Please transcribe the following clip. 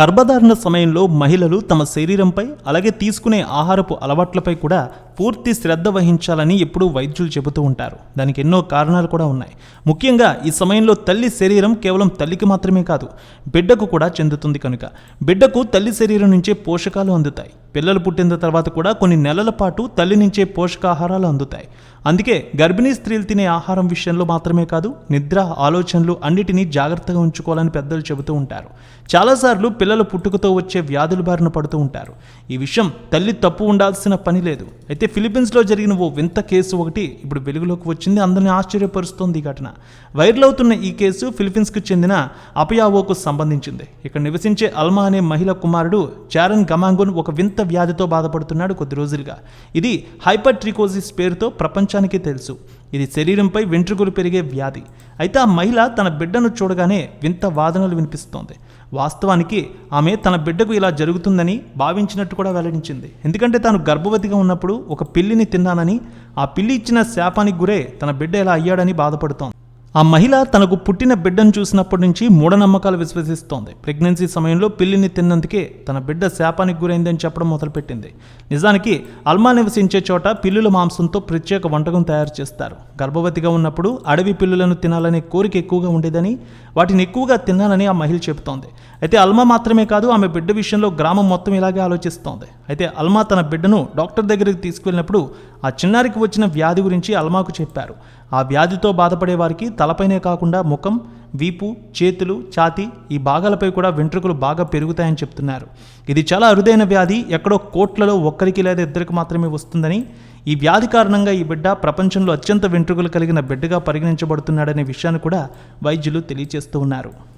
గర్భధారణ సమయంలో మహిళలు తమ శరీరంపై అలాగే తీసుకునే ఆహారపు అలవాట్లపై కూడా పూర్తి శ్రద్ధ వహించాలని ఎప్పుడూ వైద్యులు చెబుతూ ఉంటారు. దానికి ఎన్నో కారణాలు కూడా ఉన్నాయి. ముఖ్యంగా ఈ సమయంలో తల్లి శరీరం కేవలం తల్లికి మాత్రమే కాదు బిడ్డకు కూడా చెందుతుంది కనుక. బిడ్డకు తల్లి శరీరం నుంచే పోషకాలు అందుతాయి. పిల్లలు పుట్టిన తర్వాత కూడా కొన్ని నెలల పాటు తల్లి నుంచే పోషకాహారాలు అందుతాయి. అందుకే గర్భిణీ స్త్రీలు తినే ఆహారం విషయంలో మాత్రమే కాదు నిద్ర ఆలోచనలు అన్నిటినీ జాగ్రత్తగా ఉంచుకోవాలని పెద్దలు చెబుతూ ఉంటారు. చాలాసార్లు పిల్లలు పుట్టుకతో వచ్చే వ్యాధుల బారిన పడుతూ ఉంటారు. ఈ విషయం తల్లి తప్పు ఉండాల్సిన పని లేదు. అయితే ఫిలిప్పీన్స్లో జరిగిన ఓ వింత కేసు ఒకటి ఇప్పుడు వెలుగులోకి వచ్చింది. అందరిని ఆశ్చర్యపరుస్తోంది ఈ ఘటన. వైరల్ అవుతున్న ఈ కేసు ఫిలిప్పీన్స్కు చెందిన అపయావోకు సంబంధించింది. ఇక్కడ నివసించే అల్మా అనే మహిళ కుమారుడు చారన్ గమాంగున్ ఒక వింత వ్యాధితో బాధపడుతున్నాడు కొద్ది రోజులుగా. ఇది హైపర్ ట్రికోసిస్ పేరుతో ప్రపంచానికి తెలుసు. ఇది శరీరంపై వెంట్రుకలు పెరిగే వ్యాధి. అయితే ఆ మహిళ తన బిడ్డను చూడగానే వింత వాదనలు వినిపిస్తోంది. వాస్తవానికి ఆమె తన బిడ్డకు ఇలా జరుగుతుందని భావించినట్టు కూడా వెల్లడించింది. ఎందుకంటే తాను గర్భవతిగా ఉన్నప్పుడు ఒక పిల్లిని తిన్నానని ఆ పిల్లి ఇచ్చిన శాపానికి గురే తన బిడ్డ ఇలా అయ్యాడని బాధపడుతోంది. ఆ మహిళ తనకు పుట్టిన బిడ్డను చూసినప్పటి నుంచి మూఢనమ్మకాలు విశ్వసిస్తోంది. ప్రెగ్నెన్సీ సమయంలో పిల్లిని తిన్నందుకే తన బిడ్డ శాపానికి గురైందని చెప్పడం మొదలుపెట్టింది. నిజానికి అల్మా నివసించే చోట పిల్లుల మాంసంతో ప్రత్యేక వంటకం తయారు చేస్తారు. గర్భవతిగా ఉన్నప్పుడు అడవి పిల్లులను తినాలనే కోరిక ఎక్కువగా ఉండేదని వాటిని ఎక్కువగా తినాలని ఆ మహిళ చెబుతోంది. అయితే అల్మా మాత్రమే కాదు ఆమె బిడ్డ విషయంలో గ్రామం మొత్తం ఇలాగే ఆలోచిస్తోంది. అయితే అల్మా తన బిడ్డను డాక్టర్ దగ్గరికి తీసుకువెళ్ళినప్పుడు ఆ చిన్నారికి వచ్చిన వ్యాధి గురించి అల్మాకు చెప్పారు. ఆ వ్యాధితో బాధపడే వారికి తలపైనే కాకుండా ముఖం వీపు చేతులు ఛాతీ ఈ భాగాలపై కూడా వెంట్రుకలు బాగా పెరుగుతాయని చెప్తున్నారు. ఇది చాలా అరుదైన వ్యాధి. ఎక్కడో కోట్లలో ఒక్కరికి లేదా ఇద్దరికి మాత్రమే వస్తుందని. ఈ వ్యాధి కారణంగా ఈ బిడ్డ ప్రపంచంలో అత్యంత వెంట్రుకలు కలిగిన బిడ్డగా పరిగణించబడుతున్నాడనే విషయాన్ని కూడా వైద్యులు తెలియజేస్తూ ఉన్నారు.